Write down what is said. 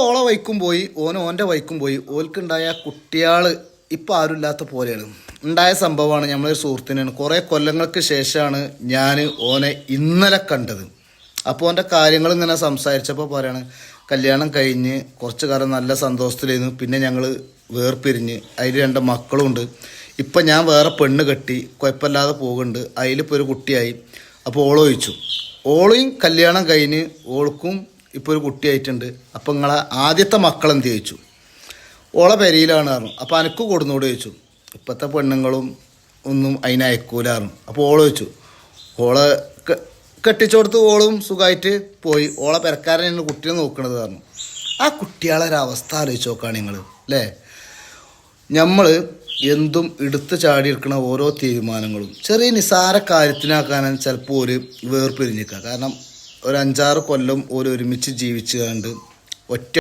ഓളെ വൈക്കും പോയി ഓൻ ഓന്റെ വൈക്കും പോയി. ഓൽക്കുണ്ടായ കുട്ടിയാൾ ഇപ്പം ആരുമില്ലാത്ത പോലെയാണ്. ഉണ്ടായ സംഭവമാണ് നമ്മളൊരു സുഹൃത്തിനാണ്. കുറേ കൊല്ലങ്ങൾക്ക് ശേഷമാണ് ഞാൻ ഓനെ ഇന്നലെ കണ്ടത്. അപ്പോൾ ഓന്റെ കാര്യങ്ങൾ ഇങ്ങനെ സംസാരിച്ചപ്പോൾ പറയാണ് കല്യാണം കഴിഞ്ഞ് കുറച്ച് കാലം നല്ല സന്തോഷത്തിലായിരുന്നു. പിന്നെ ഞങ്ങൾ വേർപിരിഞ്ഞ്. അതിൽ രണ്ട് മക്കളുണ്ട് ഇപ്പം ഞാൻ വേറെ പെണ്ണ് കെട്ടി കുഴപ്പമില്ലാതെ പോകുന്നുണ്ട്. അതിലിപ്പോൾ ഒരു കുട്ടിയായി. അപ്പോൾ ഓളൊഴിച്ചു ഓളെയും കല്യാണം കഴിഞ്ഞ് ഓൾക്കും ഇപ്പോൾ ഒരു കുട്ടിയായിട്ടുണ്ട് അപ്പം നിങ്ങളെ ആദ്യത്തെ മക്കളെന്ത് ചോദിച്ചു? ഓളെ പെരയിലാണ് പറഞ്ഞു. അപ്പോൾ അനക്ക് കൊടുന്നോട് ചോദിച്ചു. ഇപ്പോഴത്തെ പെണ്ണുങ്ങളും ഒന്നും അതിനെ അയക്കൂലായിരുന്നു അപ്പോൾ ഓൾ ചോദിച്ചു. ഓളെ കെട്ടിച്ചോടുത്ത് ഓളും സുഖമായിട്ട് പോയി. ഓളെ പെരക്കാരനാണ് കുട്ടിയെ നോക്കണത് പറഞ്ഞു. ആ കുട്ടികളെ ഒരു അവസ്ഥ ആലോചിച്ച് നോക്കുകയാണ് നിങ്ങൾ അല്ലേ നമ്മൾ എന്തും എടുത്തു ചാടിയെടുക്കുന്ന ഓരോ തീരുമാനങ്ങളും ചെറിയ നിസാര കാര്യത്തിനാക്കാനാണ് ചിലപ്പോൾ ഒരു വേർപിരിഞ്ഞിക്കുക കാരണം ഒരു അഞ്ചാറ് കൊല്ലം ഒരു ഒരുമിച്ച് ജീവിച്ചു കണ്ട് ഒറ്റ